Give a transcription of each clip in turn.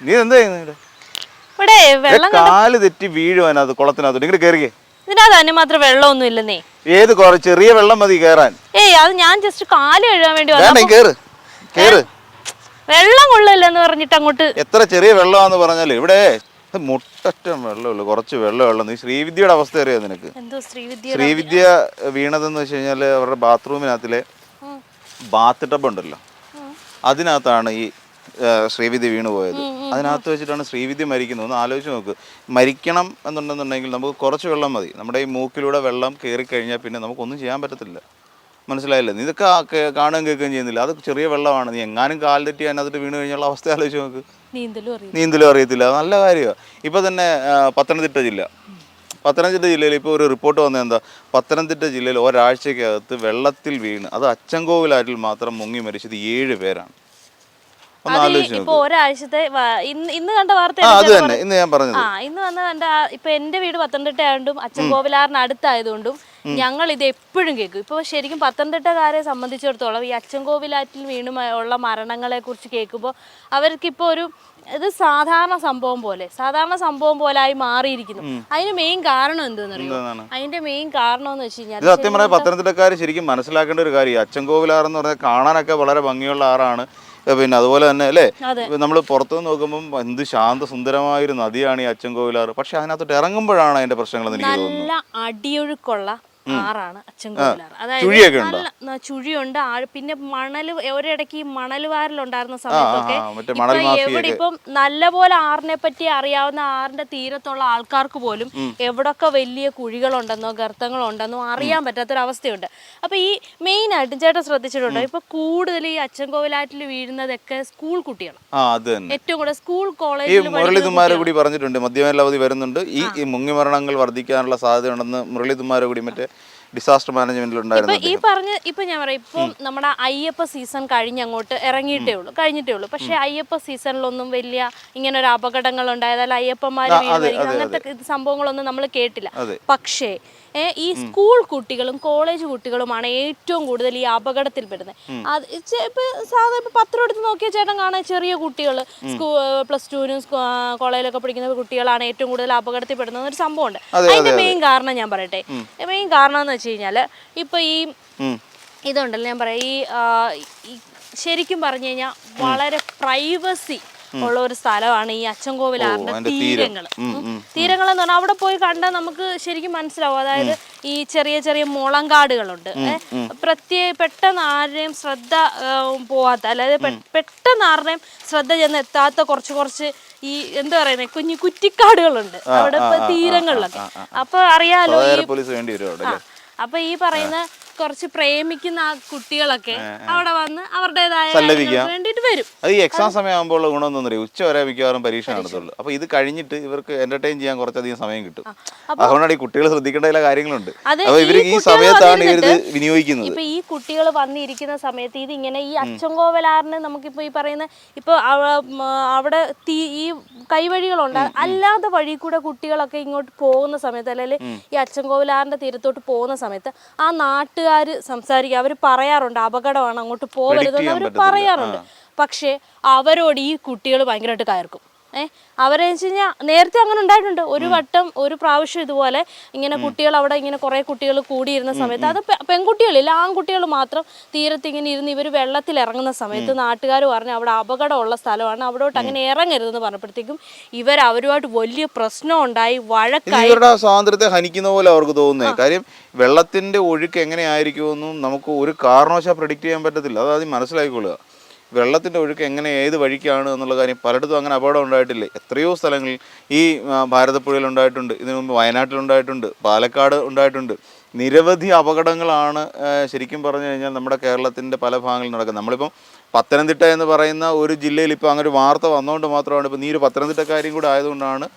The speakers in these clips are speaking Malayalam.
നീ എന്താ ചെയ്യുന്നത് ഇവിടെ? വെള്ളം കാൽ തെറ്റി വീഴുവാൻ അത് കുളത്തിനകത്ത് ഇങ്ങോട്ട് കയറിയേ ഇതിനകത്ത് തന്നെ മാത്രം വെള്ളമൊന്നും ഇല്ലെന്നേ. ഏത് കുറ ചെറിയ വെള്ളം മതി കേറാൻ. ഏയ് അത് ഞാൻ ജസ്റ്റ് കാൽ കഴുകാൻ വേണ്ടി വേണ്ട വന്നു കേറ്. കേറ്. വെള്ളം കൊള്ളില്ലെന്ന് പറഞ്ഞിട്ട് അങ്ങോട്ട് എത്ര ചെറിയ വെള്ളമാന്ന് പറഞ്ഞാലേ ഇവിടെ മുട്ടറ്റം വെള്ളമുള്ളൂ കുറച്ച് വെള്ളമുള്ളൂ. നീ ശ്രീവിദ്യയുടെ അവസ്ഥ അറിയാം നിനക്ക്? എന്തോ ശ്രീവിദ്യ ശ്രീവിദ്യ വീണതെന്ന് വെച്ച് കഴിഞ്ഞാൽ അവരുടെ ബാത്റൂമിനകത്തിലെ ബാത്ത് ടബ് ഉണ്ടല്ലോ. അതിനകത്താണ് ഈ ആ, ശ്രീവിദ്യ വീണു പോയത്. അതിനകത്ത് വെച്ചിട്ടാണ് ശ്രീവിധി മരിക്കുന്നത്. ഒന്ന് ആലോചിച്ച് നോക്ക്. മരിക്കണം എന്നുണ്ടെന്നുണ്ടെങ്കിൽ നമുക്ക് കുറച്ച് വെള്ളം മതി. നമ്മുടെ ഈ മൂക്കിലൂടെ വെള്ളം കയറി കഴിഞ്ഞാൽ പിന്നെ നമുക്കൊന്നും ചെയ്യാൻ പറ്റത്തില്ല. മനസ്സിലായില്ലേ? നീ ഇതൊക്കെ കാണുകയും കേൾക്കുകയും ചെയ്യുന്നില്ല. അത് ചെറിയ വെള്ളമാണ്. നീ എങ്ങാനും കാൽ തെറ്റി അതിനകത്ത് വീണ് കഴിഞ്ഞുള്ള അവസ്ഥ ആലോചിച്ച് നോക്ക്. നീന്തലും അറിയും നീന്തലും അറിയത്തില്ല. നല്ല കാര്യമാണ് ഇപ്പോൾ തന്നെ പത്തനംതിട്ട ജില്ല. പത്തനംതിട്ട ജില്ലയിൽ ഇപ്പോൾ ഒരു റിപ്പോർട്ട് വന്നത് എന്താ? പത്തനംതിട്ട ജില്ലയിൽ ഒരാഴ്ചക്കകത്ത് വെള്ളത്തിൽ വീണ് അത് അച്ചൻകോവിലാറ്റിൽ മാത്രം മുങ്ങി മരിച്ചത് ഏഴ് പേരാണ്. അത് ഇപ്പൊ ഒരാഴ്ചത്തെ ഇന്ന് ഇന്ന് കണ്ട വാർത്ത ആ അത് തന്നെ ഇന്ന് ഞാൻ പറഞ്ഞത്. ആ ഇന്ന് വന്ന കണ്ട ഇപ്പൊ എന്റെ വീട് പത്തനംതിട്ട ആയതുകൊണ്ടും അച്ഛൻ കോവിലാറിന് അടുത്തായതുകൊണ്ടും ഞങ്ങൾ ഇത് എപ്പോഴും കേൾക്കും. ഇപ്പൊ ശരിക്കും പത്തനംതിട്ടക്കാരെ സംബന്ധിച്ചിടത്തോളം ഈ അച്ഛൻ കോവിലാറ്റിൽ വീണു ഉള്ള മരണങ്ങളെ കുറിച്ച് കേൾക്കുമ്പോൾ ഇപ്പൊ ഒരു ഇത് സാധാരണ സംഭവം പോലെ സാധാരണ സംഭവം പോലെ ആയി മാറിയിരിക്കുന്നു. അതിന് മെയിൻ കാരണം എന്തെന്നറിയോ? അതിന്റെ മെയിൻ കാരണം എന്ന് വെച്ച് കഴിഞ്ഞാൽ സത്യം പറഞ്ഞാൽ പത്തനംതിട്ടക്കാർ ശരിക്കും മനസ്സിലാക്കേണ്ട ഒരു കാര്യം അച്ചൻകോവിലാർ എന്ന് പറഞ്ഞാൽ കാണാനൊക്കെ വളരെ ഭംഗിയുള്ള ആറാണ് പിന്നെ അതുപോലെ തന്നെ അല്ലേ? നമ്മൾ പുറത്തു നിന്ന് നോക്കുമ്പോൾ എന്ത് ശാന്ത സുന്ദരമായ ഒരു നദിയാണ് ഈ അച്ചൻകോവിലാർ പക്ഷെ അതിനകത്തോട്ട് ഇറങ്ങുമ്പോഴാണ് അതിന്റെ പ്രശ്നങ്ങൾ എനിക്ക് തോന്നുന്നത്. നല്ല അടിയൊഴുക്കുള്ള ആറാണ് അച്ഛൻ കോവിലാർ. ചുഴിയൊക്കെ ഉണ്ടോ? നല്ല ചുഴിയുണ്ട്. ആഴ് പിന്നെ മണൽ ഒരിടയ്ക്ക് ഈ മണൽ വാരലുണ്ടായിരുന്ന സമയത്തൊക്കെ ആ, മറ്റേ ഇപ്പൊ മണൽ എവിടെ ഇപ്പം നല്ലപോലെ ആറിനെ പറ്റി അറിയാവുന്ന ആറിന്റെ തീരത്തുള്ള ആൾക്കാർക്ക് പോലും എവിടൊക്കെ വലിയ കുഴികളുണ്ടെന്നോ ഗർത്തങ്ങളുണ്ടെന്നോ അറിയാൻ പറ്റാത്തൊരവസ്ഥയുണ്ട്. അപ്പൊ ഈ മെയിൻ ആയിട്ട് ചേട്ടൻ ശ്രദ്ധിച്ചിട്ടുണ്ടോ? ഇപ്പൊ കൂടുതൽ ഈ അച്ചൻകോവിലാറ്റിൽ വീഴുന്നതൊക്കെ സ്കൂൾ കുട്ടികളാണ്. ആ അത് തന്നെ. ഏറ്റവും കൂടുതൽ സ്കൂൾ ഈ കോളേജിൽ മുരളിതുമാരെ കൂടി പറഞ്ഞിട്ടുണ്ട്. മദ്യമേലവധി വരുന്നുണ്ട്. ഈ ഈ മുങ്ങിമരണങ്ങൾ വർദ്ധിക്കാനുള്ള സാധ്യതയുണ്ടെന്ന് മുരളിതുമാരെ കൂടി മറ്റേ ഡിസാസ്റ്റർ മാനേജ്മെന്റിൽ ഇപ്പൊ ഉണ്ടായിരുന്നു ഈ പറഞ്ഞ ഇപ്പൊ ഞാൻ പറയാം ഇപ്പൊ നമ്മുടെ അയ്യപ്പ സീസൺ കഴിഞ്ഞ് അങ്ങോട്ട് ഇറങ്ങിയിട്ടേ ഉള്ളൂ കഴിഞ്ഞിട്ടേ ഉള്ളൂ. പക്ഷെ അയ്യപ്പ സീസണിലൊന്നും വലിയ ഇങ്ങനെ ഒരു അപകടങ്ങൾ ഉണ്ടായതല്ല അയ്യപ്പന്മാര് വീണ് മരിക്കും അങ്ങനത്തെ സംഭവങ്ങളൊന്നും നമ്മൾ കേട്ടില്ല. പക്ഷേ ഈ സ്കൂൾ കുട്ടികളും കോളേജ് കുട്ടികളുമാണ് ഏറ്റവും കൂടുതൽ ഈ അപകടത്തിൽപ്പെടുന്നത്. അത് ഇപ്പൊ സാധാരണ ഇപ്പൊ പത്രം എടുത്ത് നോക്കിയ ചേട്ടൻ കാണാൻ ചെറിയ കുട്ടികൾ സ്കൂ പ്ലസ് ടുവിനും കോളേജിലൊക്കെ പഠിക്കുന്ന കുട്ടികളാണ് ഏറ്റവും കൂടുതൽ അപകടത്തിൽപ്പെടുന്നത് ഒരു സംഭവമുണ്ട്. അതിന്റെ മെയിൻ കാരണം ഞാൻ പറയട്ടെ. മെയിൻ കാരണം എന്ന് വെച്ച് കഴിഞ്ഞാൽ ഇപ്പൊ ഈ. ഇതുണ്ടല്ലോ ഞാൻ പറയാം ഈ ശരിക്കും പറഞ്ഞു കഴിഞ്ഞാൽ വളരെ പ്രൈവസി ഉള്ള ഒരു സ്ഥലമാണ് ഈ അച്ചൻകോവിലാറിന്റെ ആറിന്റെ തീരങ്ങൾ. തീരങ്ങൾ എന്ന് പറഞ്ഞാൽ അവിടെ പോയി കണ്ടാൽ നമുക്ക് ശരിക്കും മനസ്സിലാവും. അതായത് ഈ ചെറിയ ചെറിയ മുളങ്കാടുകളുണ്ട്. പ്രത്യേക പെട്ടെന്ന് ആരുടെയും ശ്രദ്ധ പോവാത്ത അതായത് പെട്ടെന്ന് ആരുടെയും ശ്രദ്ധ ചെന്ന് എത്താത്ത കുറച്ച് കുറച്ച് ഈ എന്താ പറയുന്നത് കുഞ്ഞു കുറ്റിക്കാടുകളുണ്ട്. അവിടെ തീരങ്ങളിലൊക്കെ. അപ്പൊ അറിയാലോ ഈ അപ്പൊ ഈ പറയുന്ന കുറച്ച് പ്രേമിക്കുന്ന ആ കുട്ടികളൊക്കെ അവിടെ വന്ന് അവരുടേതായ വേണ്ടിട്ട് വരും. അത് ഈ എക്സാം സമയം ആകുമ്പോൾ ഉള്ള അറിയാം ഉച്ച വരെ മിക്കവാറും പരീക്ഷ നടത്തുള്ളൂ. അപ്പൊ ഇത് കഴിഞ്ഞിട്ട് ഇവർക്ക് എന്റർടൈൻ ചെയ്യാൻ കുറച്ചധികം സമയം കിട്ടും. അതുകൊണ്ടാണ് ഈ കുട്ടികൾ ശ്രദ്ധിക്കേണ്ട ചില കാര്യങ്ങളുണ്ട്. അപ്പൊ ഈ ഇവർ ഈ സമയത്താണ് ഇവർ വിനിയോഗിക്കുന്നത്. ഇപ്പൊ ഈ കുട്ടികൾ വന്നിരിക്കുന്ന സമയത്ത് ഇത് ഇങ്ങനെ ഈ അച്ചൻകോവലാറിന് നമുക്കിപ്പോ ഈ പറയുന്ന ഇപ്പൊ അവിടെ തീ ഈ കൈവഴികളുണ്ട്. അല്ലാത്ത വഴി കൂടെ കുട്ടികളൊക്കെ ഇങ്ങോട്ട് പോകുന്ന സമയത്ത് അല്ലെങ്കിൽ ഈ അച്ചൻകോവിലാറിന്റെ തീരത്തോട്ട് പോകുന്ന സമയത്ത് ആ നാട്ടുകാർ സംസാരിക്കുക. അവർ പറയാറുണ്ട് അപകടമാണ് അങ്ങോട്ട് പോകരുതെന്ന് അവർ പറയാറുണ്ട്. പക്ഷേ അവരോട് ഈ കുട്ടികൾ ഭയങ്കരമായിട്ട് കയർക്കും. ഏഹ് അവരെ വെച്ച് കഴിഞ്ഞാൽ നേരത്തെ അങ്ങനെ ഉണ്ടായിട്ടുണ്ട്. ഒരു വട്ടം ഒരു പ്രാവശ്യം ഇതുപോലെ ഇങ്ങനെ കുട്ടികൾ അവിടെ ഇങ്ങനെ കുറെ കുട്ടികൾ കൂടിയിരുന്ന സമയത്ത് അത് പെ- പെൺകുട്ടികളില്ല ആൺകുട്ടികൾ മാത്രം തീരത്ത് ഇങ്ങനെ ഇരുന്ന് ഇവർ വെള്ളത്തിൽ ഇറങ്ങുന്ന സമയത്ത് നാട്ടുകാർ പറഞ്ഞു അവിടെ അപകടമുള്ള സ്ഥലമാണ്. അവിടോട്ട് അങ്ങനെ ഇറങ്ങരുതെന്ന് പറഞ്ഞപ്പോഴത്തേക്കും ഇവർ അവരുമായിട്ട് വലിയ പ്രശ്നം ഉണ്ടായി ഇത് വഴക്കായി ഇവരുടെ സ്വാതന്ത്ര്യത്തെ ഹനിക്കുന്ന പോലെ അവർക്ക് തോന്നുന്നത് കാര്യം വെള്ളത്തിന്റെ ഒഴുക്ക് എങ്ങനെയായിരിക്കുമെന്നും നമുക്ക് ഒരു കാരണവശാൽ പ്രെഡിക്റ്റ് ചെയ്യാൻ പറ്റത്തില്ല. അത് ആദ്യം മനസ്സിലാക്കിക്കൊള്ളുക. വെള്ളത്തിന്റെ ഒഴുക്ക് എങ്ങനെ ഏത് വഴിക്കാണ് എന്നുള്ള കാര്യം പലയിടത്തും അങ്ങനെ അപകടം ഉണ്ടായിട്ടില്ലേ. എത്രയോ സ്ഥലങ്ങളിൽ ഈ ഭാരതപ്പുഴയിൽ ഉണ്ടായിട്ടുണ്ട്. ഇതിനു മുമ്പ് വയനാട്ടിൽ ഉണ്ടായിട്ടുണ്ട്. പാലക്കാട് ഉണ്ടായിട്ടുണ്ട്. നിരവധി അപകടങ്ങളാണ് ശരിക്കും പറഞ്ഞു കഴിഞ്ഞാൽ നമ്മുടെ കേരളത്തിന്റെ പല ഭാഗങ്ങളിൽ നടക്കുന്നത്. നമ്മളിപ്പം പത്തനംതിട്ട എന്ന് പറയുന്ന ഒരു ജില്ലയിൽ ഇപ്പോൾ അങ്ങനെ ഒരു വാർത്ത വന്നുകൊണ്ട് മാത്രമാണ് ഇപ്പോൾ നീ ഒരു കാര്യം കൂടെ ആയതുകൊണ്ടാണ്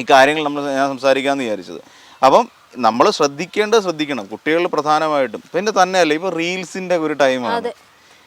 ഈ കാര്യങ്ങൾ നമ്മൾ ഞാൻ സംസാരിക്കാമെന്ന് വിചാരിച്ചത്. അപ്പം നമ്മൾ ശ്രദ്ധിക്കേണ്ടത് ശ്രദ്ധിക്കണം. കുട്ടികൾ പ്രധാനമായിട്ടും. പിന്നെ തന്നെയല്ല ഇപ്പോൾ റീൽസിന്റെ ഒരു ടൈമാണ്.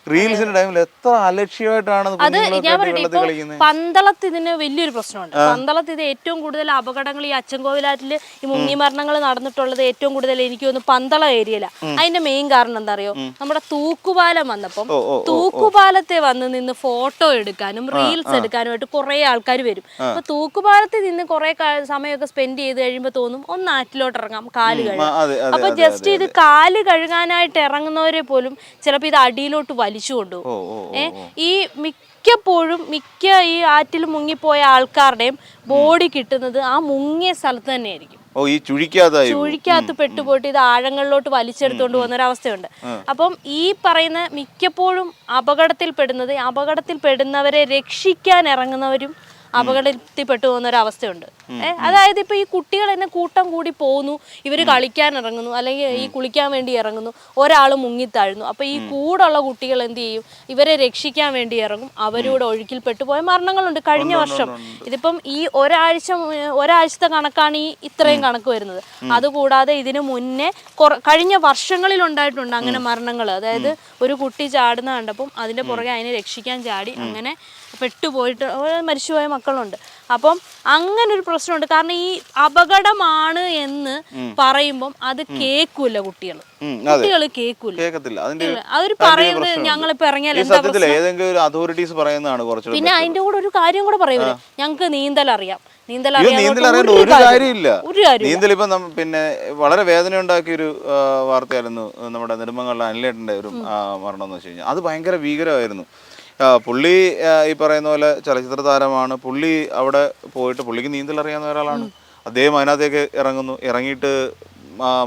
റീൽസിന്റെ ടൈമിൽ എത്ര അലക്ഷ്യമായിട്ടാണ് അത് ഞാൻ പറയട്ടെ പന്തളത്ത് ഇതിന് വലിയൊരു പ്രശ്നമുണ്ട്. പന്തളത്ത് ഇത് ഏറ്റവും കൂടുതൽ അപകടങ്ങൾ ഈ അച്ചൻകോവിലാറ്റിൽ ഈ മുങ്ങി മരണങ്ങൾ നടന്നിട്ടുള്ളത് ഏറ്റവും കൂടുതൽ എനിക്ക് തോന്നുന്നു പന്തള ഏരിയയില. അതിന്റെ മെയിൻ കാരണം എന്താ അറിയോ നമ്മുടെ തൂക്കുപാലം വന്നപ്പം തൂക്കുപാലത്തെ വന്ന് നിന്ന് ഫോട്ടോ എടുക്കാനും റീൽസ് എടുക്കാനുമായിട്ട് കുറെ ആൾക്കാർ വരും. അപ്പൊ തൂക്കുപാലത്തിൽ നിന്ന് കുറെ സമയമൊക്കെ സ്പെൻഡ് ചെയ്ത് കഴിയുമ്പോൾ തോന്നും ഒന്ന് ആറ്റിലോട്ട് ഇറങ്ങാം കാൽ കഴുകാം അപ്പൊ ജസ്റ്റ് ഇത് കാൽ കഴുകാനായിട്ട് ഇറങ്ങുന്നവരെ പോലും ചിലപ്പോൾ ഇത് അടിയിലോട്ട് വലിച്ചു കൊണ്ടുപോകും ഏ ഈ മിക്കപ്പോഴും മിക്ക ഈ ആറ്റിൽ മുങ്ങിപ്പോയ ആൾക്കാരുടെയും ബോഡി കിട്ടുന്നത് ആ മുങ്ങിയ സ്ഥലത്ത് തന്നെയായിരിക്കും. ഓ ഈ ചുഴിക്കാത്ത ചുഴിക്കകത്ത് പെട്ടുപോയിട്ട് ഇത് ആഴങ്ങളിലോട്ട് വലിച്ചെടുത്തുകൊണ്ട് പോകുന്ന ഒരു അവസ്ഥയുണ്ട് അപ്പം ഈ പറയുന്ന മിക്കപ്പോഴും അപകടത്തിൽ പെടുന്നത് അപകടത്തിൽ പെടുന്നവരെ രക്ഷിക്കാൻ ഇറങ്ങുന്നവരും അപകടത്തിൽ പെട്ടു പോകുന്ന ഒരു അവസ്ഥയുണ്ട്. ഏഹ് അതായത് ഇപ്പൊ ഈ കുട്ടികൾ തന്നെ കൂട്ടം കൂടി പോകുന്നു ഇവർ കളിക്കാൻ ഇറങ്ങുന്നു അല്ലെങ്കിൽ ഈ കുളിക്കാൻ വേണ്ടി ഇറങ്ങുന്നു ഒരാൾ മുങ്ങിത്താഴുന്നു അപ്പൊ ഈ കൂടുള്ള കുട്ടികൾ എന്ത് ചെയ്യും? ഇവരെ രക്ഷിക്കാൻ വേണ്ടി ഇറങ്ങും. അവരോട് ഒഴുക്കിൽപ്പെട്ടു പോയ മരണങ്ങളുണ്ട് കഴിഞ്ഞ വർഷം. ഇതിപ്പം ഈ ഒരാഴ്ച ഒരാഴ്ചത്തെ കണക്കാണ് ഈ ഇത്രയും കണക്ക് വരുന്നത്. അതുകൂടാതെ ഇതിനു മുന്നേ കഴിഞ്ഞ വർഷങ്ങളിൽ ഉണ്ടായിട്ടുണ്ട് അങ്ങനെ മരണങ്ങൾ അതായത് ഒരു കുട്ടി ചാടുന്ന കണ്ടപ്പം അതിന്റെ പുറകെ അതിനെ രക്ഷിക്കാൻ ചാടി അങ്ങനെ പെട്ടുപോയിട്ട് മരിച്ചുപോയ മക്കളുണ്ട്. അപ്പം അങ്ങനെ ഒരു പ്രശ്നമുണ്ട്. കാരണം ഈ അപകടമാണ് എന്ന് പറയുമ്പം അത് കേൾക്കൂല കുട്ടികൾ. കുട്ടികൾ കേൾക്കൂല. ഒരു പറയുന്നത്. ഞങ്ങളിപ്പോ ഇറങ്ങിയാൽ അതോറിറ്റീസ് പറയുന്നതാണ് പിന്നെ അതിന്റെ കൂടെ ഒരു കാര്യം കൂടെ പറയൂലേ? ഞങ്ങൾക്ക് നീന്തൽ അറിയാം. നീന്തൽ ഒരു കാര്യമില്ല. ഒരു കാര്യം നീന്തൽ ഇപ്പം പിന്നെ വളരെ വേദന ഉണ്ടാക്കിയ ഒരു വാർത്തയായിരുന്നു നമ്മുടെ നെടുമങ്ങളുടെ അനിലേട്ടന്റെ ഒരു മരണം എന്ന് വെച്ച് കഴിഞ്ഞാൽ. അത് ഭയങ്കര ഭീകരമായിരുന്നു. പുള്ളി ഈ പറയുന്ന പോലെ ചലച്ചിത്ര താരമാണ്. പുള്ളി അവിടെ പോയിട്ട് പുള്ളിക്ക് നീന്തൽ അറിയാവുന്ന ഒരാളാണ്. അദ്ദേഹം അതിനകത്തേക്ക് ഇറങ്ങുന്നു. ഇറങ്ങിയിട്ട്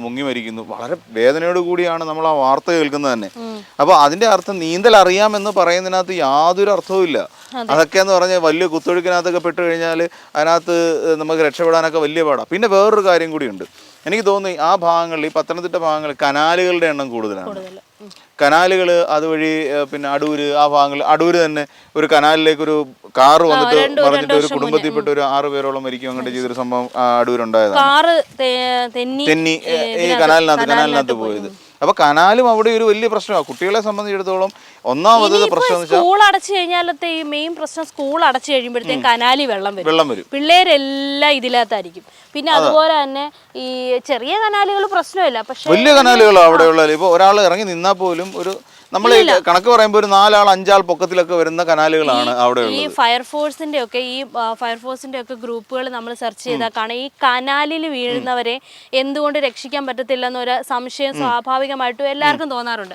മുങ്ങി മരിക്കുന്നു. വളരെ വേദനയോട് കൂടിയാണ് നമ്മൾ ആ വാർത്ത കേൾക്കുന്നത് തന്നെ. അപ്പോൾ അതിന്റെ അർത്ഥം നീന്തൽ അറിയാമെന്ന് പറയുന്നതിനകത്ത് യാതൊരു അർത്ഥവും ഇല്ല. അതൊക്കെ എന്ന് പറഞ്ഞാൽ വലിയ കുത്തൊഴുക്കിനകത്തൊക്കെ പെട്ട് കഴിഞ്ഞാൽ അതിനകത്ത് നമുക്ക് രക്ഷപ്പെടാനൊക്കെ വലിയ പാടാണ് പിന്നെ വേറൊരു കാര്യം കൂടിയുണ്ട്. എനിക്ക് തോന്നുന്നു ആ ഭാഗങ്ങളിൽ ഈ പത്തനംതിട്ട ഭാഗങ്ങളിൽ കനാലുകളുടെ എണ്ണം കൂടുതലാണ്. കനാലുകൾ അതുവഴി പിന്നെ അടൂര് ആ ഭാഗങ്ങൾ അടൂര് തന്നെ ഒരു കനാലിലേക്ക് ഒരു കാറ് വന്നിട്ട് പറഞ്ഞിട്ട് ഒരു കുടുംബത്തിൽപ്പെട്ട ഒരു ആറ് പേരോളം മരിക്കും അങ്ങോട്ട് ചെയ്തൊരു സംഭവം ആ, അടൂരുണ്ടായതാണ്. കാറ് തേ- തെന്നി തെന്നി ഈ കനാലിനകത്ത് കനാലിനകത്ത് പോയത്. അപ്പൊ കനാലും അവിടെ ഒരു വലിയ പ്രശ്നമാണ് കുട്ടികളെ സംബന്ധിച്ചിടത്തോളം ഒന്നാമത് പ്രശ്നം സ്കൂൾ അടച്ചു കഴിഞ്ഞാലത്തെ ഈ മെയിൻ പ്രശ്നം സ്കൂൾ അടച്ചു കഴിയുമ്പോഴത്തേക്കും കനാലി വെള്ളം വരും. വെള്ളം വരും. പിള്ളേരെല്ലാം ഇതിനകത്തായിരിക്കും പിന്നെ അതുപോലെ തന്നെ ഈ ചെറിയ കനാലുകൾ പ്രശ്നമില്ല. പക്ഷേ വലിയ കനാലുകളാണ് അവിടെയുള്ള ഇപ്പൊ ഒരാൾ ഇറങ്ങി നിന്നാൽ പോലും ഒരു നമ്മൾ കണക്ക് പറയുമ്പോൾ ഒരു നാലാൾ അഞ്ചാൾ പൊക്കത്തിലൊക്കെ വരുന്ന കനാലുകളാണ് അവിടെ ഈ ഫയർഫോഴ്സിന്റെ ഒക്കെ ഈ ഫയർഫോഴ്സിന്റെ ഒക്കെ ഗ്രൂപ്പുകൾ നമ്മൾ സെർച്ച് ചെയ്താൽ കാണാം. ഈ കനാലിൽ വീഴുന്നവരെ എന്തുകൊണ്ട് രക്ഷിക്കാൻ പറ്റത്തില്ല എന്നൊരു സംശയം സ്വാഭാവികമായിട്ടും എല്ലാവർക്കും തോന്നാറുണ്ട്.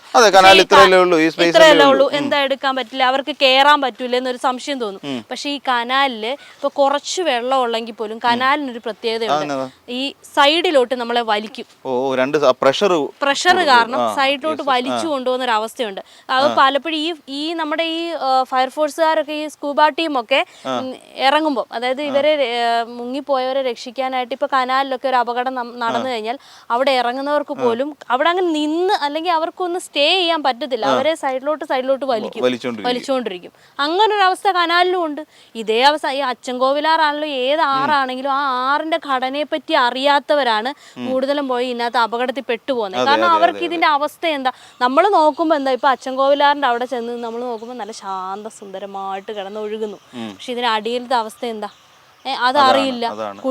ഇത്രയല്ലേ ഉള്ളൂ എന്താ എടുക്കാൻ പറ്റില്ല അവർക്ക് കയറാൻ പറ്റൂല എന്നൊരു സംശയം തോന്നും. പക്ഷെ ഈ കനാലിൽ ഇപ്പൊ കുറച്ച് വെള്ളം ഉള്ളെങ്കിൽ പോലും കനാലിനൊരു പ്രത്യേകതയുണ്ട്. ഈ സൈഡിലോട്ട് നമ്മളെ വലിക്കും. പ്രഷർ പ്രഷർ കാരണം സൈഡിലോട്ട് വലിച്ചു കൊണ്ടുപോകുന്ന ഒരു അവസ്ഥയുണ്ട് അത് പലപ്പോഴും ഈ ഈ നമ്മുടെ ഈ ഫയർഫോഴ്സുകാരൊക്കെ ഈ സ്കൂബ ടീമൊക്കെ ഇറങ്ങുമ്പോൾ അതായത് ഇവരെ മുങ്ങിപ്പോയവരെ രക്ഷിക്കാനായിട്ട് ഇപ്പൊ കനാലിലൊക്കെ ഒരു അപകടം നടന്നു കഴിഞ്ഞാൽ അവിടെ ഇറങ്ങുന്നവർക്ക് പോലും അവിടെ അങ്ങനെ നിന്ന് അല്ലെങ്കിൽ അവർക്കൊന്ന് സ്റ്റേ ചെയ്യാൻ പറ്റത്തില്ല. അവരെ സൈഡിലോട്ട് സൈഡിലോട്ട് വലിക്കും. വലിച്ചുകൊണ്ടിരിക്കും അങ്ങനെ ഒരു അവസ്ഥ കനാലിലും ഉണ്ട്. ഇതേ അവസ്ഥ ഈ അച്ചൻകോവിലാറാണല്ലോ ഏത് ആറാണെങ്കിലും ആ ആറിന്റെ ഘടനയെ പറ്റി അറിയാത്തവരാണ് കൂടുതലും പോയി ഇതിനകത്ത് അപകടത്തിൽ പെട്ടുപോകുന്നത്. കാരണം അവർക്ക് ഇതിന്റെ അവസ്ഥ എന്താ? നമ്മൾ നോക്കുമ്പോൾ എന്താ ഇപ്പൊ അച്ചൻകോവിലാറിന്റെ അവിടെ ചെന്ന് നമ്മൾ നോക്കുമ്പോൾ നല്ല ശാന്ത സുന്ദരമായിട്ട് കിടന്ന് ഒഴുകുന്നു പക്ഷെ ഇതിന് അടിയിലത്തെ അവസ്ഥ എന്താ? അതറിയില്ല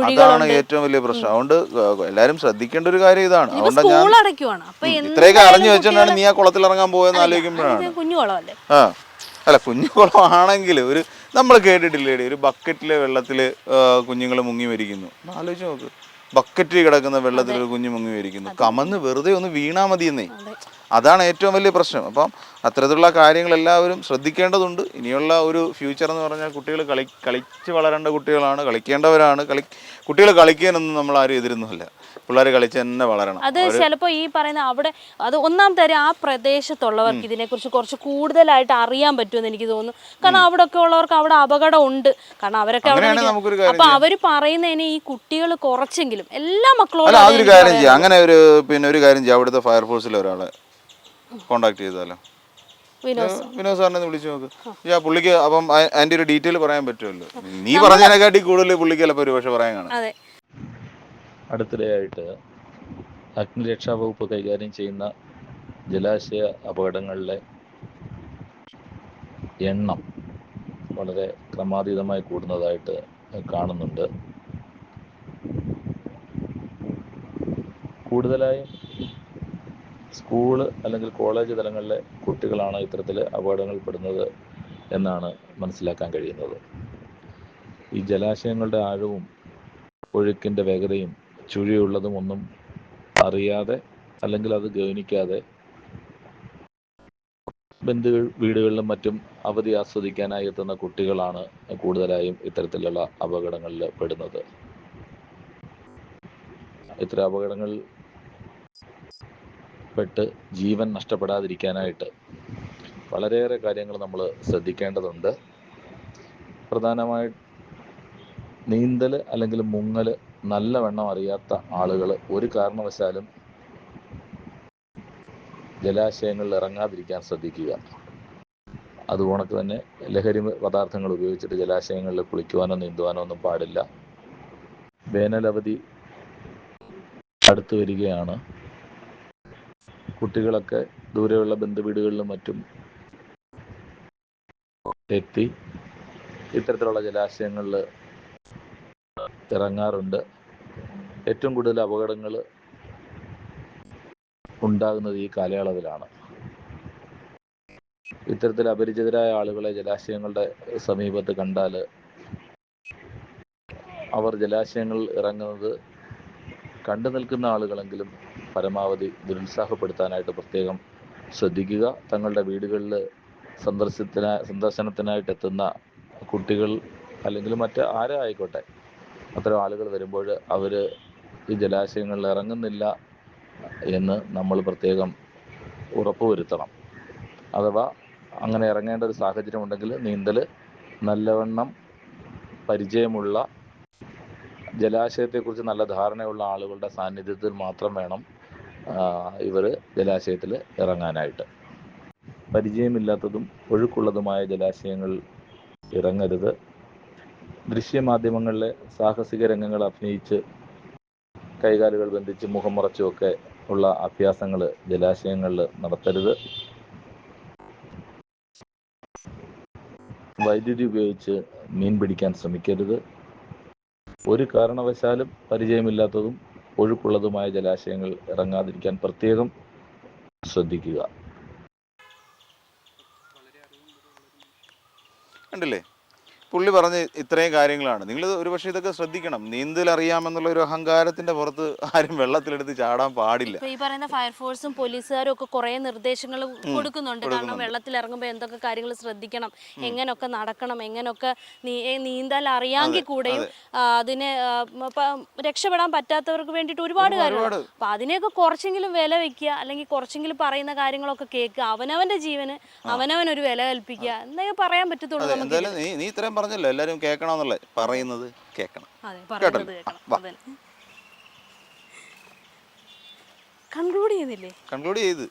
അതാണ് ഏറ്റവും വലിയ പ്രശ്നം. അതുകൊണ്ട് എല്ലാരും ശ്രദ്ധിക്കേണ്ട ഒരു കാര്യം ഇതാണ്. ഇത്രയൊക്കെ അറിഞ്ഞു വെച്ചോണ്ടാണ് നീ ആ കുളത്തിൽ ഇറങ്ങാൻ പോയെന്ന് ആലോചിക്കുമ്പോഴാണ്. കുഞ്ഞു കുളമല്ലേ? ആ അല്ല കുഞ്ഞു കുളമാണെങ്കിൽ ഒരു നമ്മൾ കേട്ടിട്ടില്ലേടി ഒരു ബക്കറ്റിലെ വെള്ളത്തിൽ കുഞ്ഞുങ്ങൾ മുങ്ങി മരിക്കുന്നു. ആലോചിച്ച് നോക്ക്. ബക്കറ്റിൽ കിടക്കുന്ന വെള്ളത്തിൽ ഒരു കുഞ്ഞു മുങ്ങി മരിക്കുന്നു. കമന്ന് വെറുതെ ഒന്ന് വീണാ മതിയെന്നേ. അതാണ് ഏറ്റവും വലിയ പ്രശ്നം. അപ്പം അത്തരത്തിലുള്ള കാര്യങ്ങളെല്ലാവരും ശ്രദ്ധിക്കേണ്ടതുണ്ട്. ഇനിയുള്ള ഒരു ഫ്യൂച്ചർ എന്ന് പറഞ്ഞാൽ കുട്ടികൾ കളി കളിച്ച് വളരേണ്ട കുട്ടികളാണ് കളിക്കേണ്ടവരാണ്. കളി കുട്ടികൾ കളിക്കാനൊന്നും നമ്മൾ ആരും എതിരുന്നില്ല പിള്ളേർ കളിച്ച് തന്നെ വളരണം. അത് ചിലപ്പോൾ ഈ പറയുന്ന അവിടെ അത് ഒന്നാം തരം ആ പ്രദേശത്തുള്ളവർക്ക് ഇതിനെക്കുറിച്ച് കുറച്ച് കൂടുതലായിട്ട് അറിയാൻ പറ്റുമെന്ന് എനിക്ക് തോന്നുന്നു. കാരണം അവിടെ ഒക്കെ ഉള്ളവർക്ക് അവിടെ അപകടം ഉണ്ട് കാരണം അവരൊക്കെ അവിടെ. അപ്പൊ അവർ പറയുന്നതിന് ഈ കുട്ടികൾ കുറച്ചെങ്കിലും എല്ലാ മക്കളോടും അങ്ങനെ ഒരു പിന്നെ ഒരു കാര്യം ചെയ്യാം. അവിടുത്തെ ഫയർഫോഴ്സിലെ ഒരാളെ കോണ്ടാക്ട് ചെയ്താലോ? വിനോദ് സാറിനെ വിളിച്ച് നോക്ക്. ആ. പുള്ളിക്ക് അപ്പം അതിന്റെ ഒരു ഡീറ്റെയിൽ പറയാൻ പറ്റുമല്ലോ. നീ പറഞ്ഞതിനെക്കാട്ടി കൂടുതൽ പുള്ളിക്ക് ചിലപ്പോൾ ഒരു പക്ഷെ പറയാൻ കാണാം. അടുത്തിടെയായിട്ട് അഗ്നിരക്ഷാ വകുപ്പ് കൈകാര്യം ചെയ്യുന്ന ജലാശയ അപകടങ്ങളിലെ എണ്ണം വളരെ ക്രമാതീതമായി കൂടുന്നതായിട്ട് കാണുന്നുണ്ട്. കൂടുതലായും സ്കൂൾ അല്ലെങ്കിൽ കോളേജ് തലങ്ങളിലെ കുട്ടികളാണ് ഇത്തരത്തിൽ അപകടങ്ങളിൽപ്പെടുന്നത് എന്നാണ് മനസ്സിലാക്കാൻ കഴിയുന്നത്. ഈ ജലാശയങ്ങളുടെ ആഴവും ഒഴുക്കിന്റെ വേഗതയും ചുഴിയുള്ളതും ഒന്നും അറിയാതെ അല്ലെങ്കിൽ അത് ഗൗനിക്കാതെ ബന്ധുകൾ വീടുകളിലും മറ്റും അവധി ആസ്വദിക്കാനായി എത്തുന്ന കുട്ടികളാണ് കൂടുതലായും ഇത്തരത്തിലുള്ള അപകടങ്ങളിൽ പെടുന്നത്. ഇത്തരം അപകടങ്ങളിൽ പെട്ട് ജീവൻ നഷ്ടപ്പെടാതിരിക്കാനായിട്ട് വളരെയേറെ കാര്യങ്ങൾ നമ്മൾ ശ്രദ്ധിക്കേണ്ടതുണ്ട്. പ്രധാനമായി നീന്തൽ അല്ലെങ്കിൽ മുങ്ങൽ നല്ലവണ്ണം അറിയാത്ത ആളുകൾ ഒരു കാരണവശാലും ജലാശയങ്ങളിൽ ഇറങ്ങാതിരിക്കാൻ ശ്രദ്ധിക്കുക. അതുകണക്ക് തന്നെ ലഹരി പദാർത്ഥങ്ങൾ ഉപയോഗിച്ചിട്ട് ജലാശയങ്ങളിൽ കുളിക്കുവാനോ നീന്തുവാനോ ഒന്നും പാടില്ല. വേനലവധി അടുത്തു വരികയാണ്. കുട്ടികളൊക്കെ ദൂരെയുള്ള ബന്ധുവീടുകളിലും മറ്റും എത്തി ഇത്തരത്തിലുള്ള ജലാശയങ്ങളിൽ ഇറങ്ങാറുണ്ട്. ഏറ്റവും കൂടുതൽ അപകടങ്ങൾ ഉണ്ടാകുന്നത് ഈ കാലയളവിലാണ്. ഇത്തരത്തിൽ അപരിചിതരായ ആളുകളെ ജലാശയങ്ങളുടെ സമീപത്ത് കണ്ടാൽ അവർ ജലാശയങ്ങളിൽ ഇറങ്ങുന്നത് കണ്ടു നിൽക്കുന്ന ആളുകളെങ്കിലും പരമാവധി നിരുത്സാഹപ്പെടുത്താനായിട്ട് പ്രത്യേകം ശ്രദ്ധിക്കുക. തങ്ങളുടെ വീടുകളിൽ സന്ദർശത്തിന് സന്ദർശനത്തിനായിട്ട് എത്തുന്ന കുട്ടികൾ അല്ലെങ്കിൽ മറ്റ് ആരായിക്കോട്ടെ അത്തരം ആളുകൾ വരുമ്പോൾ അവർ ഈ ജലാശയങ്ങളിൽ ഇറങ്ങുന്നില്ല എന്ന് നമ്മൾ പ്രത്യേകം ഉറപ്പുവരുത്തണം. അഥവാ അങ്ങനെ ഇറങ്ങേണ്ട ഒരു സാഹചര്യം ഉണ്ടെങ്കിൽ നീന്തൽ നല്ലവണ്ണം പരിചയമുള്ള ജലാശയത്തെക്കുറിച്ച് നല്ല ധാരണയുള്ള ആളുകളുടെ സാന്നിധ്യത്തിൽ മാത്രം വേണം ഇവർ ജലാശയത്തിൽ ഇറങ്ങാനായിട്ട്. പരിചയമില്ലാത്തതും ഒഴുക്കുള്ളതുമായ ജലാശയങ്ങൾ ഇറങ്ങരുത്. ദൃശ്യമാധ്യമങ്ങളിലെ സാഹസിക രംഗങ്ങൾ അഭിനയിച്ച് കൈകാലുകൾ ബന്ധിച്ച് മുഖം മറച്ചുമൊക്കെ ഉള്ള അഭ്യാസങ്ങൾ ജലാശയങ്ങളിൽ നടത്തരുത്. വൈദ്യുതി ഉപയോഗിച്ച് മീൻ പിടിക്കാൻ ശ്രമിക്കരുത്. ഒരു കാരണവശാലും പരിചയമില്ലാത്തതും ഒഴുക്കുള്ളതുമായ ജലാശയങ്ങൾ ഇറങ്ങാതിരിക്കാൻ പ്രത്യേകം ശ്രദ്ധിക്കുക. കണ്ടില്ലേ? പുള്ളി പറഞ്ഞ ഇത്രയും കാര്യങ്ങളാണ്. നിങ്ങൾ ഒരുപക്ഷെ ഇതൊക്കെ ശ്രദ്ധിക്കണം. നീന്തൽ അറിയാമെന്നുള്ള ഒരു അഹങ്കാരത്തിന്റെ പുറത്ത് ആരും വെള്ളത്തിലെടുത്ത് ചാടാൻ പാടില്ല. ഈ പറയുന്ന ഫയർഫോഴ്സും പോലീസുകാരും ഒക്കെ കുറെ നിർദ്ദേശങ്ങൾ കൊടുക്കുന്നുണ്ട്. കാരണം വെള്ളത്തിൽ ഇറങ്ങുമ്പോൾ എന്തൊക്കെ കാര്യങ്ങൾ ശ്രദ്ധിക്കണം എങ്ങനെയൊക്കെ നടക്കണം എങ്ങനെയൊക്കെ നീന്തൽ അറിയാമെങ്കിൽ കൂടെയും അതിനെ രക്ഷപ്പെടാൻ പറ്റാത്തവർക്ക് വേണ്ടിയിട്ട് ഒരുപാട് കാര്യങ്ങൾ. അപ്പൊ അതിനെയൊക്കെ കുറച്ചെങ്കിലും വില വെക്കുക അല്ലെങ്കിൽ കുറച്ചെങ്കിലും പറയുന്ന കാര്യങ്ങളൊക്കെ കേൾക്കുക. അവനവന്റെ ജീവന് അവനവൻ ഒരു വില കൽപ്പിക്കുക എന്നൊക്കെ പറയാൻ പറ്റത്തുള്ളൂ നമുക്ക് നീ നീ ഇത്രയും പറഞ്ഞല്ലോ എല്ലാവരും കേൾക്കണമെന്നുള്ളത്. പറയുന്നത് കേൾക്കണം. കേക്കണം അതെ കൺക്ലൂഡ് ചെയ്യുന്നില്ലേ കൺക്ലൂഡ് ചെയ്ത്.